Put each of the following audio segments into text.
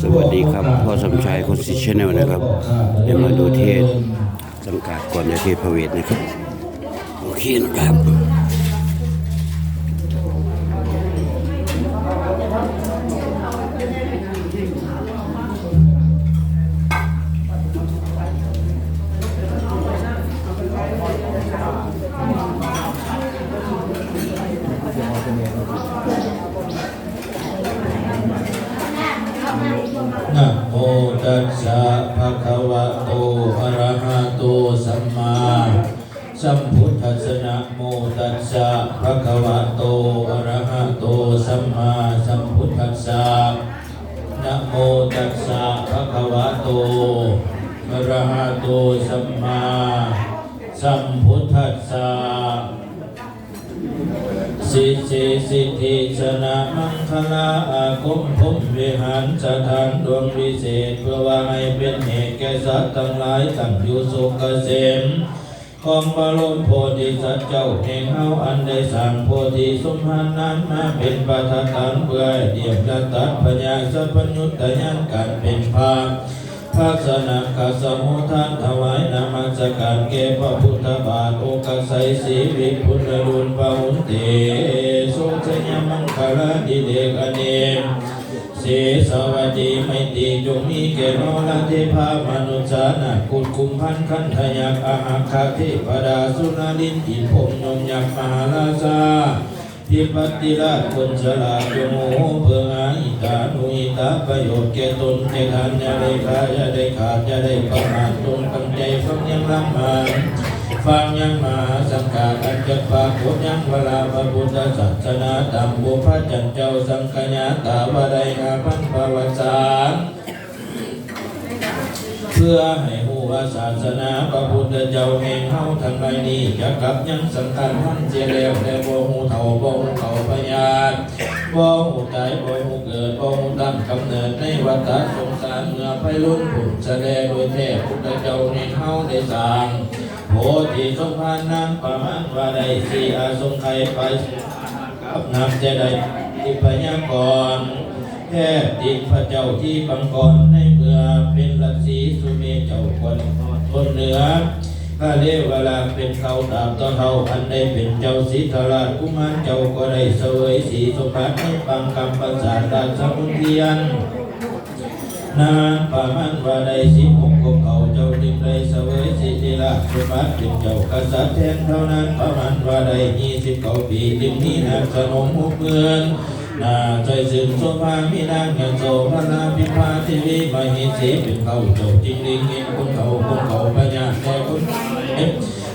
สวัสดีครับพ่อสมชายคนสิชแนลนะครับเดี๋ยวมาดูเทศสังกัดก่อนจะเทศพระเวทนะครับ โอเคนะครับ นะโมตัสสะภะคะวะโตอะระหะโตสั มมาสัมพุทธัสสนะโมตัสสะภะคะวะโตอะระหะโตสัมมาสัมพุทธัสสะนะโมตัสสะภะคะวะโตอะระหะโตสัมมาสัมพุทธัสสะ สิทธิสิทธิชนะมังคลาอาคมภมวิหารสถานดวงวิเศษเพื่อว่าให้เป็นเหตุแก่สัตว์ทั้งหลายตั้งอยู่สุขเกษมของบรมโพธิสัตว์เจ้าแห่งเฮาอันได้สร้างโพธิสมภารนั้นมาเป็นประธานเพื่อเดียมจะตัดพญาสัพพญุตยานการเป็น การแก่พระพุทธบาทโอกาไสยสีวิพุทธรุนปะหุนเตสุชยมังคลาดิเดกเนมเสสวัสดีไม่ตรีจงมีแก่นอลเทพามนุษานาคุลคุมพันขันธยักอาหาคาเทพดาสุนาดินอินพมยมยักมหาราชาพิปติราชคนฉลาดจงโมโหเพื่ออาอิตานุอิตาประโยชน์แก่ตนแก่ทานอย่าได้ขาดอย่าได้ขาดอย่าได้ประมาทจงตั้งใจ ฟังยังลำมันฟังยังมาสังฆาอันจะปรากฏยังเวลาพระพุทธศาสนาตามบุพจันเจ้าสังฆญาตาวาไดอาพันภาวสารเพื่อให้หูว่าศาสนาพระพุทธเจ้าแห่งเฮาทั้งหลายนี้จะกลับยังสำคัญมันเสียแล้วแต่บ่หูเฒ่าบ่หูเขาพยาน บ่หูตายบ่หูเกิดบ่หูตั้งกำเนิดในวัฏสงสารเมื่อไปลุ้นผุนแสดงโดยแท้พุทธเจ้าแห่งเฮาได้สร้างโพธิสมภารนางประมาณว่าได้สี่อาสงไขยไปกับนำจะได้ที่พยากรแทบติดพระเจ้าที่บังกรในเมื่อเป็นรัศีสุเมเจ้าคนคนเหนือ ข้าเรียกเวลาเป็นเขาตามต่อเขาอันได้เป็นเจ้าสิทธราชกุมารเจ้าก็ได้เสวยสีสมบัติให้ฟังคำประสาทราชมุนเทียนนางป่ามันว่าได้สิบหกของเขาเจ้าจึงได้เสวยสิทธิราชสมบัติเป็นเจ้ากษัตริย์แทนเท่านั้นป่ามันว่าได้ยี่สิบเก้าปีจึงนี้นางสนมหุกเมืองนาใจสึงโสภามีนางเงินโสพระนาพิพาทีวีมหิสีเป็นเขาเจ้าจริงลิงเงินคน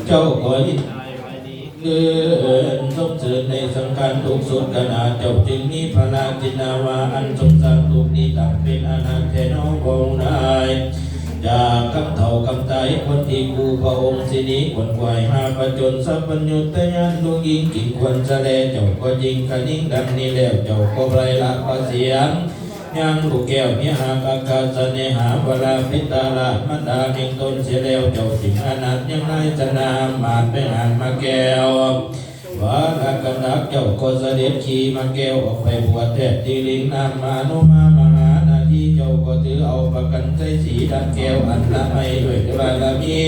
เจ้าก็ยินเกินสมเสริญในสังการทุกสุดขนาดเจ้าจึงมีพระนาจินาวาอันสมสารทุกนี้ต่างเป็นอนาเทน้อบงนายจากคำเท่าคำใจคนที่กูพระองค์สินี้ขวนขวายหาประจนสัพพัญญุตยานดวงยิงกิ่งควรแสดงเจ้าก็ยิงขนิ่งดังนี้แล้วเจ้าก็ไรละพระเสียง ยังลูกแก้วมีหากากาศเนหาวลาพิตาลามันดาเพียงตนเสียแล้วเจ้าสิงอนัตยังไรจะนามาดไปอ่านมาแก้ววาลากันรักเจ้าก็เสด็จขี่มาแก้วออกไปบวชแทบที่ลิงนามมานุมามหานาทีเจ้าก็ถือเอาประกันใจสีดังแก้วอันละไม่ด้วยบารมี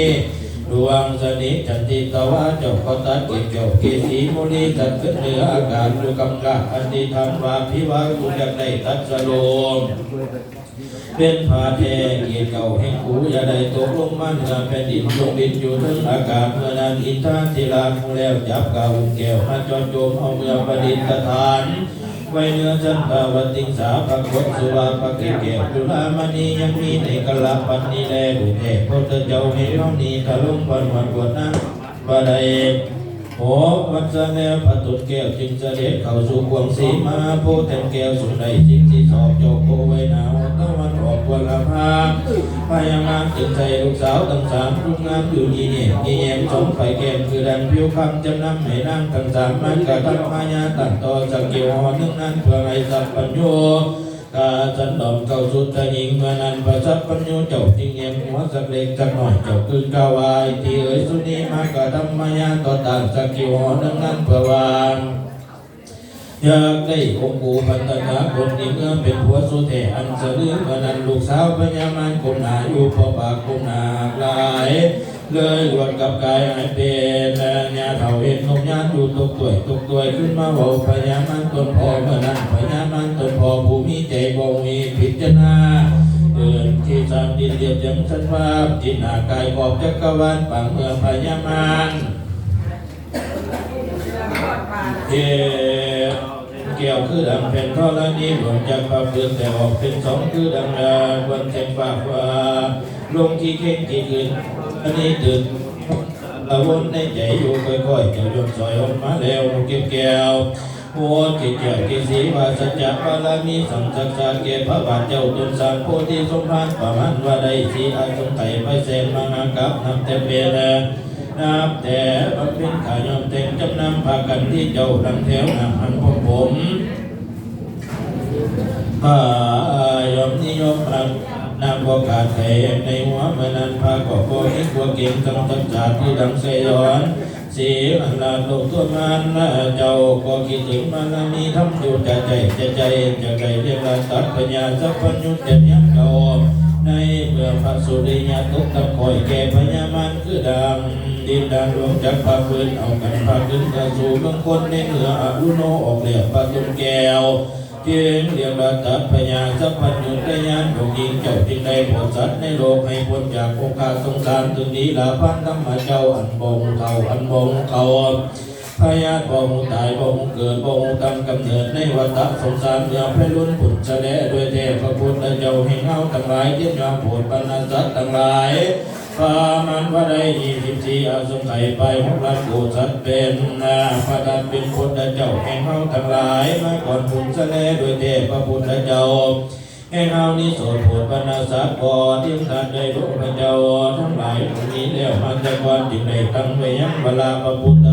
ดวงสนิจันติตวะเจ้าก็ตัดเก็บเจ้าเกสีมุนีตัดขึ้นเหนืออากาศดูกำกับอันติธรรมวาพิวากุอยากได้ตัดสโลมเป็นผาเทเกียรติเก่าแห่งกูอย่าได้ตกลงมาเหนือแผ่นดินลงดินอยู่ถึงอากาศเมื่อนันอินทราธิราคงแล้วจับกาวแก้วมาจอดโจมเอาเมื่อประดิษฐาน ไว้เนื้อจันทาวันติสาปกฏสุวาปกิเกตุลามณียังมีในกลาปันนีแลบุเทพพุทธเจ้าให้เรานี้ทะลุงวันวันกวชนั้นว่าใดโอวัจเนปตุตแก้วจินเสด็จเข้าสู่กวงสีมาผู้เต็มแก้วสุดใดจิงที่สอบโจโกไว้หนาว วันออกวันละพาพยามารจึงใจลูกสาวทั้งสามรุ่งามอยู่ดีเนี่ยมีแยมสองไฟแกมคือดันผิวคำจำนำให้นางทั้งสามมันกระทำพายาตัดต่อจากเกี่ยวหอนึ่งนั้นเพื่อให้สัพพัญโยกาจันดอมเก่าสุดทยิงมานันประสัพปัญโยเจ้าจริงเงียมหัวสักเล็กสักหน่อยเจ้าคืนกาวายที่เอ๋ยสุนีมากะธรรมยาต่อต่างสักกิวหอนังนั้นเพื่อวาง อยากได้องค์ปู่พันตถาคนที่เมื่อเป็นผัวสุเทอันสะลือเมื่อนั้นลูกสาวพญามารกุมนาอยู่พอปากกุมนาหลายเลยหวนกับกายหายเป็นญาเถ่าเห็นนกยานอยู่ตกตัวตกตัวขึ้นมาเบาพญามันตนพอเมื่อนั้นพญามันตนพอผู้มีใจบ่มีพิจารณาเดินที่สามดินเดียบยังสันภาพจิตหน้ากายกอบจักรวาลปังเมื่อพญามันเกี่ยว เกี่ยวคือดังเป็นท่อละนี้หลวงจากความเดือแต่ออกเป็นสองคือดังดาวันแทงฝากว่าลงที่เข่งที่คืนอันนี้ตื่นละวนในใจอยู่ค่อยๆจะยนซอยออกมาแล้วเก็บแก้วโอ้จิตเจ้ากิสีวาสัจจะบารมีสังสักษาเกพระบาทเจ้าตุนสารโพธิสมภารประมันว่าได้สีอาสงไขไปเสนมางากับนำแต่เปร นับแต่บำเพ็ญขายอมเต็มจำนำพากันที่เจ้าดังแถวนำอันพบผมพายอมนิยมรักนามบกาศแผ่ในหัวเมื่อนั้นพาก็โกหิกวัวเก่งกำจัดจาดที่ดังเสยอนสีอันลาโลกตัวมันละเจ้าก็คิดถึงมันมีทำอยู่ใจใจใจใจจะใจเรียกลาตัดปัญญาสัพพัญญุเด็ยักเก่าในเมื่อพระสุริยะตุกตะคอยแก่พญามันคือดัง ดินดานหลวงจากพาพื้นเอากันพาขึ้นกระสู่บางคนในเหนืออรุโนออกเหลียบปะตุนแก้วเพียงเรียกว่าตัดพญาสัพพัญญุตยานดวงยิงเจ้าจึงได้โปรดสัตว์ในโลกให้พ้นจากโอกาสสงสารถึงนี้ลาพันธรรมเจ้าอันบงเท่าอันบงเขาพญาบงตายบงเกิดบงกำกำเนิดในวัฏสงสารเมื่อพระลุนผุดแสดงด้วยเทพพุทธเจ้าให้เงาทั้งหลายที่ยอมปรดบรรณาสัตว์ทั้งหลาย พามันพระใด้ยี่สิบสี่อาสงไขไปพระกูสัตเป็นนาพระดันเป็นพุทธเจ้าแห่งเฮาทั้งหลายมาก่อนพุทธเสน่ห์ด้วยเทพพระพุทธเจ้าแห่งเฮานี้โสดโปรดบรรณาสัตว์ก่อที่ตัดได้พระพระเจ้าทั้งหลายคนนี้แล้วมันจะกวันจึงได้ตั้งไว้ยังเวลาพระพุทธ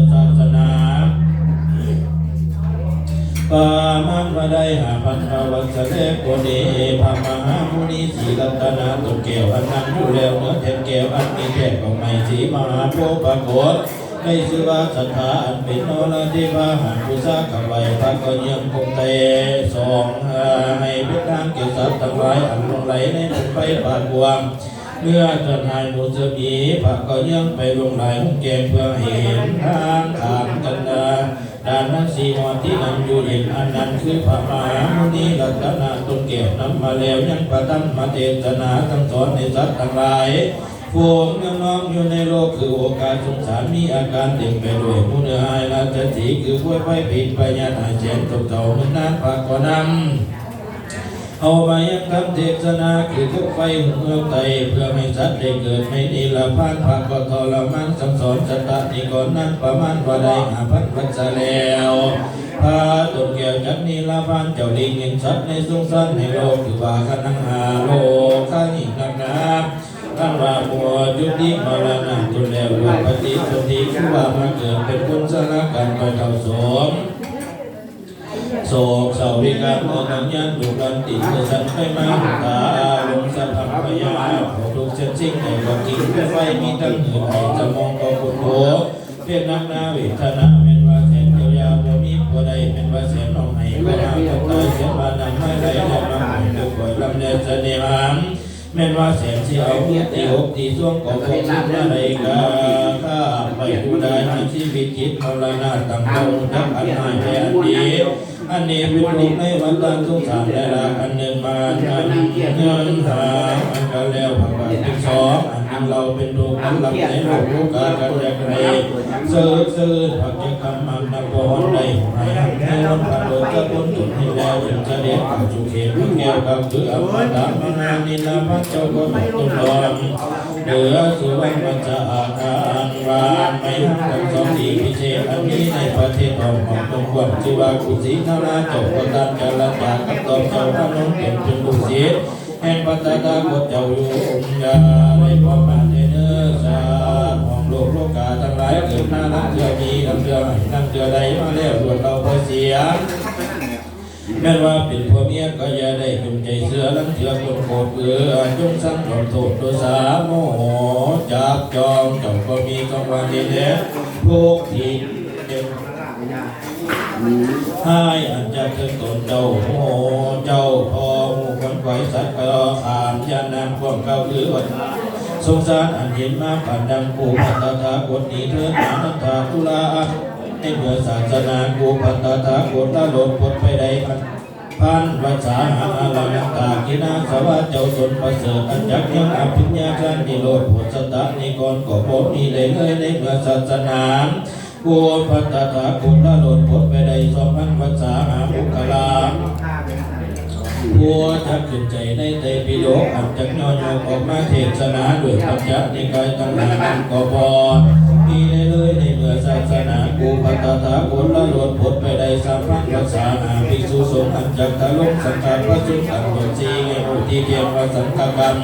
ปามันวะได้หาพันธวัชเสกโกเดพามหามุนีสีรัตนาตุเกวอันนั้นอยู่แล้วเนื้อแทนแก้วอันมีแท้ของไม่สีมหาโพปะโกฏในสิวาสัทธาอันเป็นโนราธิวาหันกุซาขไวพระก็ยังคงเตสองให้เป็นทางเกิดสัตว์ทั้งหลายอันลงไหลในมุนไปปานบวง เมื่อจนหายหมดจะมีพระก็ยังไปลงไหลห้องแกงเพื่อเห็นทางทางกันดาดานันสีมอนที่นั่งอยู่เห็นอันนั้นคือพระมหามุนีรัตนาตนเกี่ยวนำมาแล้วยังประทับมาเทศนาทั้งสอนในสัตว์ทั้งหลายพวกน้องๆอยู่ในโลกคือโอกาสสงสารมีอาการเต็มไปด้วยผู้เนื้อหายราชสีคือผู้ไปผิดไปญาติหายเจนตกเต่าเหมือนนั้นปากก็นำ เอามายังคำเทศนาคือทุกไฟเมืองไตเพื่อให้สัตว์ได้เกิดไม่นิรพานภาคก็ทรมานสังสอนสตติก่อนนั้นประมาณว่าได้หาพันพันาแล้วพาตนแก้วจักนิรพานเจ้าลิงเห็นสัตว์ในสงสารในโลกคือว่าขนังหาโลกข้าหินักนาตั้งว่าบัวจุติมรณะตุแล้วลูกปฏิสนธิคือว่ามาเกิดเป็นคนสารกันคอยเท่าสม โศกเศร้าวิการโมทัญญาดุรันติเมื่อสันไปมาหุตาลงสัพพพยาขอทุกเส้นสิ่งในความจริงเป็นไฟมีทั้งหื่นในสมองก็คุณโหเพียนักนาวิทนาเป็นว่าแสนเดียวยาวบ่มีผู้ใดเป็นว่าแสนน้องให้ก็นำตกตายเสียบานำไม่ได้และนำให้ดูก่อยลำเนินเสน่หามแม่นว่าแสนสิเอาเมียตีหกตีช่วงก็คงสิ้นอะไรกาข้าไปดูได้ให้ชีวิตจิตมรณะตั้งตรงทักอันหายแทนดี อันนี้เป็นลูกในวันตันทุกสามได้ละอันหนึ่งมาอันเงินสามอันก็แล้วผักบัเป็นสองอันหนึ่ง เราเป็นลูกอันหลับในโลกลูกากันแยกไรซื้อซื้อผักจะคำมันนักบอลในหายหันให้วันพันโดยกระปุนจุดให้แล้วจึงจะเด็ดกับจุเขตแก้วกับคืออมตะมนานิลาพระเจ้าก็ไม่ตุนรอมเหลือสุวรรณมันจะอาการวานไม่หันกับสองดีพิเศษอันนี้ในประเทศของของตรงความชีวากุศินาราจบประการจาราจากกับตอมเจ้าพระนงเก็บเป็นลูกศิษย์ แห่งปัตตาตาโกเจ้าอยู่องยาในพระมาเนเนอสาของโลกโลกาทั้งหลายเกิดหน้านักเรือมีนักเรือไหนนักเรือใดมาแล้วรวมเราพอเสียแม้ว่าเป็นผัวเมียก็อย่าได้จงใจเสือลังเถือคนโกรธเอือจงสั่งจอมโทษตัวสาโมโหจับจองเจ้าก็มีกำวันเด็ดพวกที่เด็กให้อันจะเป็นตนเจ้าโมโหเจ้าพอ ไว้สัตว์กระขามยานามความเก่าคือวันสงสารอันเห็นมาผ่านดังกูพัตตาคนนี้เถิดนานันทาตุลาในเมื่อศาสนากูพัตตาคนละหลดพ้นไปใดพันพันภาษาหาอาลังตากินาสวัสดิ์เจ้าสนประเสริฐอัญญักยังอภิญญาชันนิโรธผลสตะนิกรก็พบนี่เลยเลยในเมื่อศาสนากูพัตตาคุณละหลดพ้นไปได้สองพันภาษา ผัวทักขึ้นใจในเตปิโดกอันจักย่อยอออกมาเทศนาด้วยปัญญาในกายตั้งหานันก็พอมีได้เลยในเมื่อศาสนากูพัตตาคนละหลดพ้นไปได้สามพันภาษาหาภิกษุสงฆ์อันจักตะลงสังฆาพระสุขันธ์บนสีไงอุทิเทียนวสังฆกรรม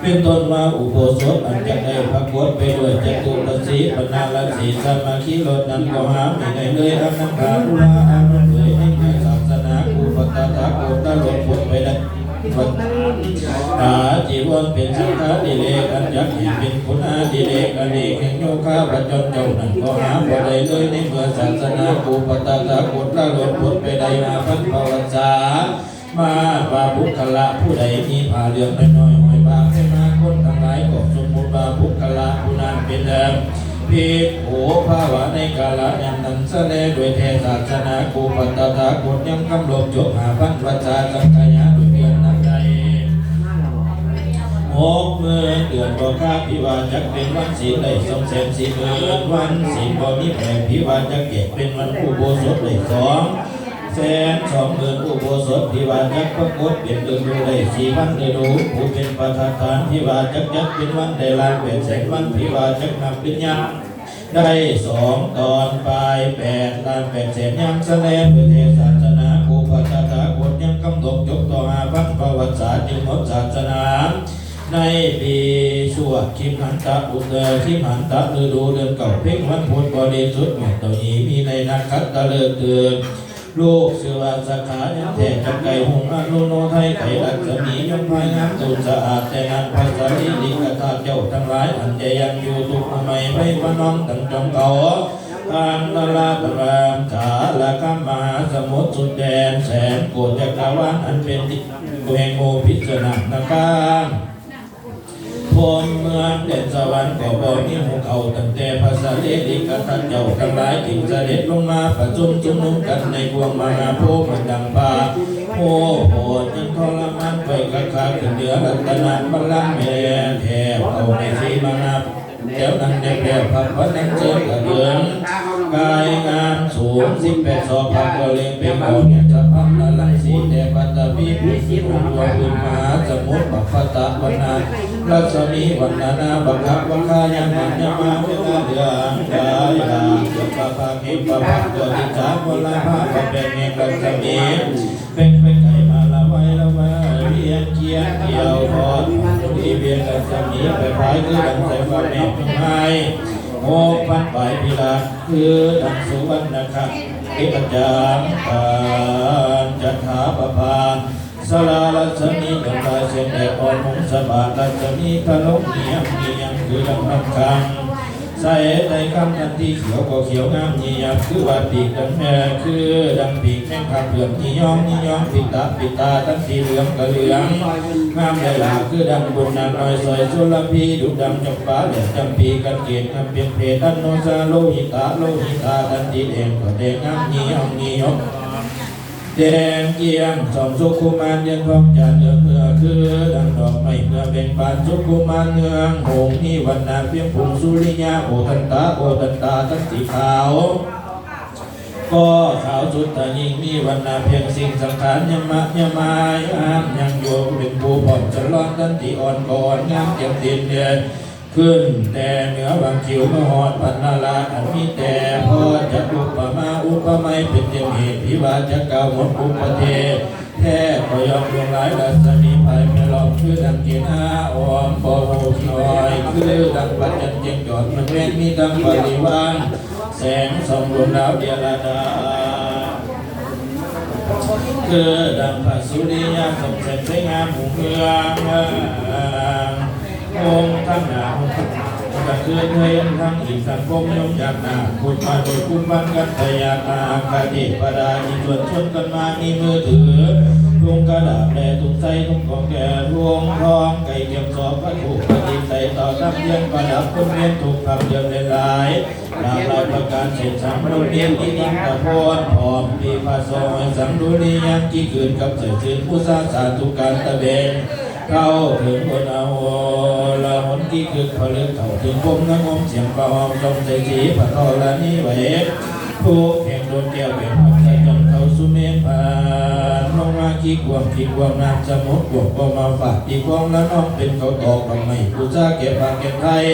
เป็นต้นว่าอุโบสถอันจะได้พระกฏไปด้วยจตุรสีปนาลสีสมาธิลดนั้นก็หาไม่ได้เลยอันนั้นขาดุลาอันนั้นเลยให้ศาสนากูปตตาโกตะลดพ้นไปได้ หาจีวรเป็นสังฆาดิเลกอันยักษ์เห็นเป็นคุณอาดิเลกอเนกแห่งโยคะปัจจนเจ้านั้นก็หาบ่ได้เลยในเมื่อศาสนากูปตาตาโกตละหลดพ้นไปได้มาพันภาวษามาบาบุคละผู้ใดมีผ่าเหลืองน้อยๆหอยบางให้มาคนทั้งหลายก็สมมุติบาบุคละผู้นั้นเป็นเดิมพิกโหภาวะในกาลยันนันสะเลด้วยเทศาสนากูปตตาโกตยังกำลบจบหาพันวัชาสังขยา หกหมื่นเดือนบ่ค่าพิวาจักเป็นวันศีลได้สองแสนสี่หมื่นวันศีลบ่มีแผลพิวาจักเก็บเป็นวันอุโบสถได้สองแสนสองหมื่นอุโบสถพิวาจักปรากฏเป็นฤดูได้สี่วันฤดูผู้เป็นประธานพิวาจักจักเป็นวันได้ล้านเป็นแสนวันพิวาจักนับเป็นยาได้สองตอนปลายแปดลานแปดแสนยามแสดงเป็นเทศาสนาภูปัตตาคตยังกำหนดยกต่อหาพันประวัติศาสตร์จึงหมดศาสนา ในปีชั่วคิมหันตะอุเตคิมหันตะฤดูเดือนเก่าเพ่งวันพุธบริสุทธิ์แม่ตัวนี้มีในนักขัตตะเลิกเกิดลูกเสือวาสาขายังแทนจักไก่หงอนุโนไทยไข่รัศมียมพายงามตูนสะอาดแต่นันภาษาลิลิกธาเจ้าทั้งหลายอันจะยังอยู่ทุกข์ไมไม่พน้องตั้งจงเก่าอันละลาตรามขาละกามหาสมุทรสุดแดนแสนโกฏจักรวาลอันเป็นที่แห่งโมพิจารณาการ พมเมืองเด่นสวรรค์ก็บอกมีหมู่เขาตั้งแต่ภาษาเลดิกทันเจ้าทั้งหลายถิ่งเสด็จลงมาประชุมชุมนุมกันในพวงมานาโพมันดังป่าโอ้โหยังทรมานไปกระคาขึ้นเหนือรัตนานบัลลังก์แม่แทบเอาในสีมานาแถวนั้นแดงแดงพับพันนั้นเจอกระเดืองกายงามสูงสิบแปดศอกพักก็เลยเป็นเอาเนี่ยจะพับละลัง ตตพีพิสิทธิ์ตัวอื่นมาสมุทรบัพพตะวันนารัศมีวันนานาบังคับวัคายังมันยามาเวลาเดือนกายาสุปปามิปะปะตัวทิจาวันละภาพเป็นเงรัศมีเป็นไปไก่มาละไว้ละไว้เวียนเกียนเกี่ยวพอดที่เวียนรัศมีไปพายคือดังใส่ฟ้าแม่ไมโมพันไปพิลาคือดังสุวรรณคับอิปจามปานจันทาปปา สลาลัสมีกันตาเสียงแดอ่อนหงสบาลัสมีกะลกเนียมเนียมคือลำลำคำใส่ในคำทันที่เขียวก็เขียวงามเนียมคือว่าปีกดังแม่คือดังปีกแม่งคำเหลืองนี่ย้อมนี่ย้อมปิดตาปิดตาตั้งสีเหลืองกะเหลืองงามได้หลาคือดังบุญนางน้อยซอยสุลพีดุดำจำปาเหลืองจำปีกันเกียรติกันเปลี่ยนเพตันโนซาโลหิตาโลหิตาตันดีแดงก็แดงงามนี่ย้อมนี่ย้อม แดงเกียงสองสุขุมารยังพร้อมจันเนือเมื่อคือดังดอกไม้เมื่อเป็นปานสุขุมารเนืองหงนี่วันนาเพียงผงสุริยาโอตันตาโอตันตาทั้งสีขาวก็ขาวสุดตายิ่งมีวันนาเพียงสิ่งสังขารยมะยมายอามยังโยมเป็นผู้ผ่องจะร้อนตันติอ่อนก่อนงามเจียมตินเดือน ขึ้น แต่เหนือบางคิวมหอดพันนาลาอันมีแต่พอจะอุปมาอุปไมยเป็นเตียงเหตุพิวาจะเก่าหมดอุปเทแท้ก็ยอมลงหลายรัศมีภัยไม่ลองคือดังเกียนาออมปอโหน้อยคือดังปัจจันเจียงจอดมันแม่นมีดังปริวานแสงส่องดวงดาวเดียรดาคือดังพระสุริยะสมเสร็จสวยงามหมู่เมือง องค์ทั้งหนาองค์จะเคยเคยทั้งอีกสังคมยมจากนาคุณมาโดยคุ้มบันกันพยาตาคาเทปดาอีส่วนชนกันมามีมือถือทุงกระดาษแดทุงใส่ทุงของแก่ทวงทองไก่เก็บสอบพระถูกปฏิใส่ต่อตั้งเรียนประดับคนเรียนถูกคำเดิมหลายหลากหลายประการเสร็จสามเราเรียนที่นิ่งตะโพนพร้อมปีพาซอยสังดุริยังกี่คืนกับเสด็จถึงผู้สร้างสาธุการตะเบง เข้าถึงบนเอาละหนที่คือผลึกเข้าถึงพมนักงมเสียงประหอมจงใจสีพระทอละนี้ไว้ผู้แข่งโดนแก้วเป็นพักใจจนเข้าสุเมพานลงมาขี้กวงขี้กวงน้ำสมุดบวกก็มาฝากตีกวงแล้วน้องเป็นเขาตอกบางไม่ผู้ซาเก็บปากเก็บไทย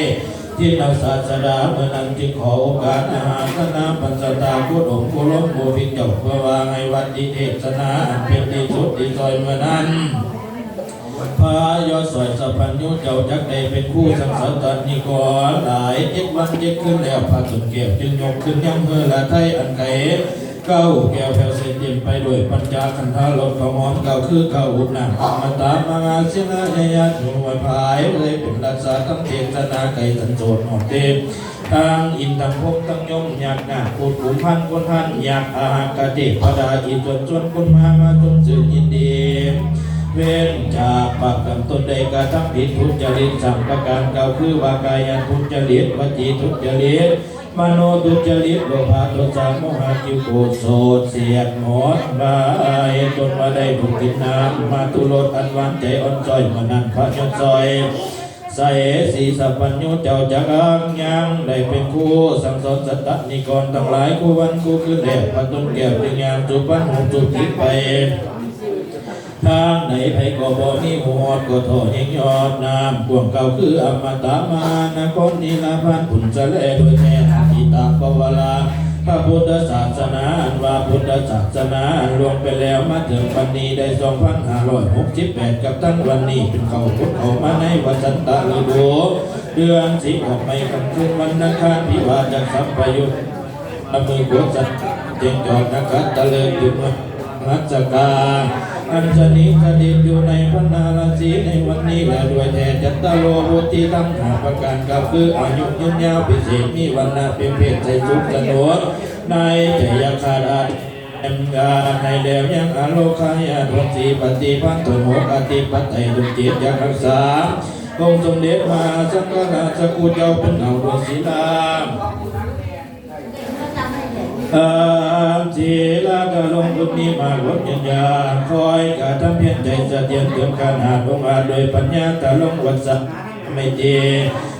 ที่นักศาสดาเมื่อนั้นจึงขอโอกาสอาหารคณะปัญจตาพุทธองค์ผู้ล้มผู้พิจารเพื่อวางให้วัดดีเทศนาเป็นที่สุดที่ซอยเมื่อนั้น พระยอดสวยสัพพัญญุเจ้าจักได้เป็นคู่สังสรรค์นิกรหลายเจ็ดวันเจ็ดขึ้นแล้วพระสุนเก็บจึงยกขึ้นยังเมื่อละไทยอันไก่เก้าแก้วแผ่วเส้นเย็นไปด้วยปัญจาคันธาลมขมอนเก้าคือเก้าอุณนาอมตะมางาเสนาญญาจุวยภายเลยเป็นรักษาตั้งเทศนาไก่สันโจทย์หอดเทพทางอินทร์ภพตั้งยมอยากหน้าพูดขุมพันคนพันอยากอาหารกะเทพดาอีจนจนคนมามาจนสื่อยินดี เว้นจากปากกันตนใดกระทำผิดทุจริตสัมประการเก่าคือวากายทุจริตวจีทุจริตมโนทุจริตโลภะโทสะโมหะจิวโกโสดเสียดหมดบายจนมาได้ถูกกินน้ำมาตุลดอันวานใจอ่อนจอยมานั่นพระยศซอยใส่สีสัพพัญญูเจ้าจักรังยังได้เป็นครูสังสอนสัตตนิกรทั้งหลายคู่วันคู่คืนแลพระต้นแก้วจึงยามจุปันหงจุดคิไป ทางไหนไผก็บ่มีหวดก็โทษยังยอดน้ำพวงเก่าคืออมตะมานะคนนิลพันผุนจะแลโดยแท้ทิตาปวลาพระพุทธศาสนาอันว่าพุทธศาสนาอันรวมไปแล้วมาถึงวันนี้ได้2,568กับตั้งวันนี้เป็นเขาพุทธเขามาในวัชันตะฤดูเดือนสิงหกไม่กำคืนวันนังคารพิวาจักสัมปยุทธ์อำมือกดสัตว์เจงจอดนักขัตตะเลิงจุดรัชกาล อัญชนิสถิตอยู่ในพระนาราศีในวันนี้และด้วยแทนจัตตาโลบุตรีทั้งหาประการกับคืออายุยืนยาวพิเศษมีวันนาเป็นเพศใจสุขสนุกในใจยาคาราแอมกาในเดวยังอโลคายาดวงสีปฏิพันธ์ตนโหกอติปัตไตดุจิตยารักษาองค์สมเด็จมาสังฆราชกุเจ้าเป็นเอาดวงศีลาาจีลากะลงพุทธิมาลดยัญญาคอยกะทำเพียรใจสะเทียนเกินขนาดองอาโดยปัญญาตะลงวัดสัไม่เจ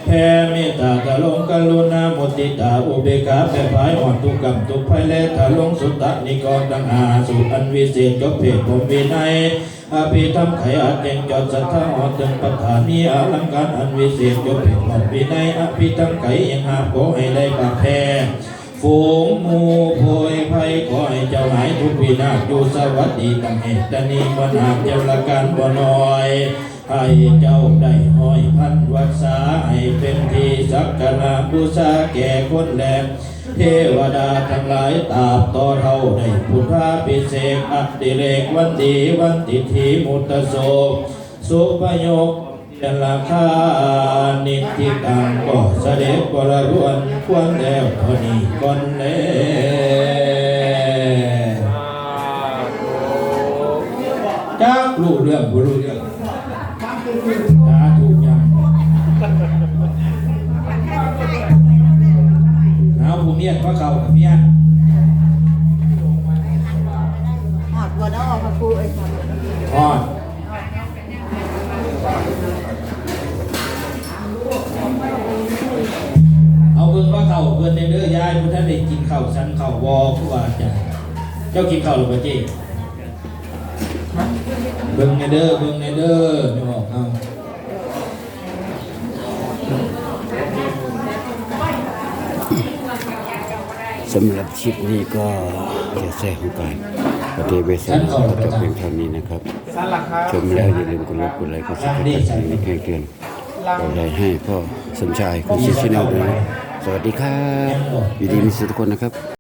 แผ่เมตตาตะลงกรุณาโมติตาอุเบกาแผ่ภายอ่อนทุกกรรมทุกภัยและตะลงสุตตะนิกรตังอาสุอันวิเศษยกเพศผมวินัยอาภิธรรมไขอาเก่งจอดสัทธาหอตึงปัฏฐานีอาลังการอันวิเศษยกเพศผมวินัยอภิธรรมไขยังหาโขให้ได้ปากแพ้ ฝูงมูโพยภัยขอให้เจ้าหายทุกวินาศอยู่สวัสดีตังเหตตนีมนาเจ้าละกันบ่น้อย ให้เจ้าได้ห้อยพันวักษาให้เป็นที่สักการะบูชาแก่คนแลเทวดาทั้งหลายตาบต่อเท่าได้พุทธาพิเศษกอดิเรกวันดีวันติทีมุตโสสุภโย คยราคานิติตังก็เสด็จกระรวนควรแล้วเท่านี้ก่อนแลจักรู้เรื่องบ่รู้เรื่องตาถูกยังเอาผู้เมียนว่าเขากับเมียนหอดบัวน้องมาคูไอ้ครับทอด เบิ่งว่าเขาเพิ่นในเด้อยายผู้ท่านได้กินข้าวสันข้าววอผู้ว่าจ้ะเจ้ากินข้าวหรือเปล่าเจ๊เบิ่งในเด้อเบิ่งในเด้อไม่บอกเอาสำหรับชิปนี้ก็จะแท้ของการปฏิบัติธรรมก็จะเป็นเท่านี้นะครับ ชมแล้วอย่าลืมกดไลค์กดไลค์กดซับสไครต์ให้แจ้งเตือนกดไลค์ให้พ่อสมชายคุณชิชแนลด้วยนะ สวัสดีครับอยู่ดีมีสุขทุกคนนะครับ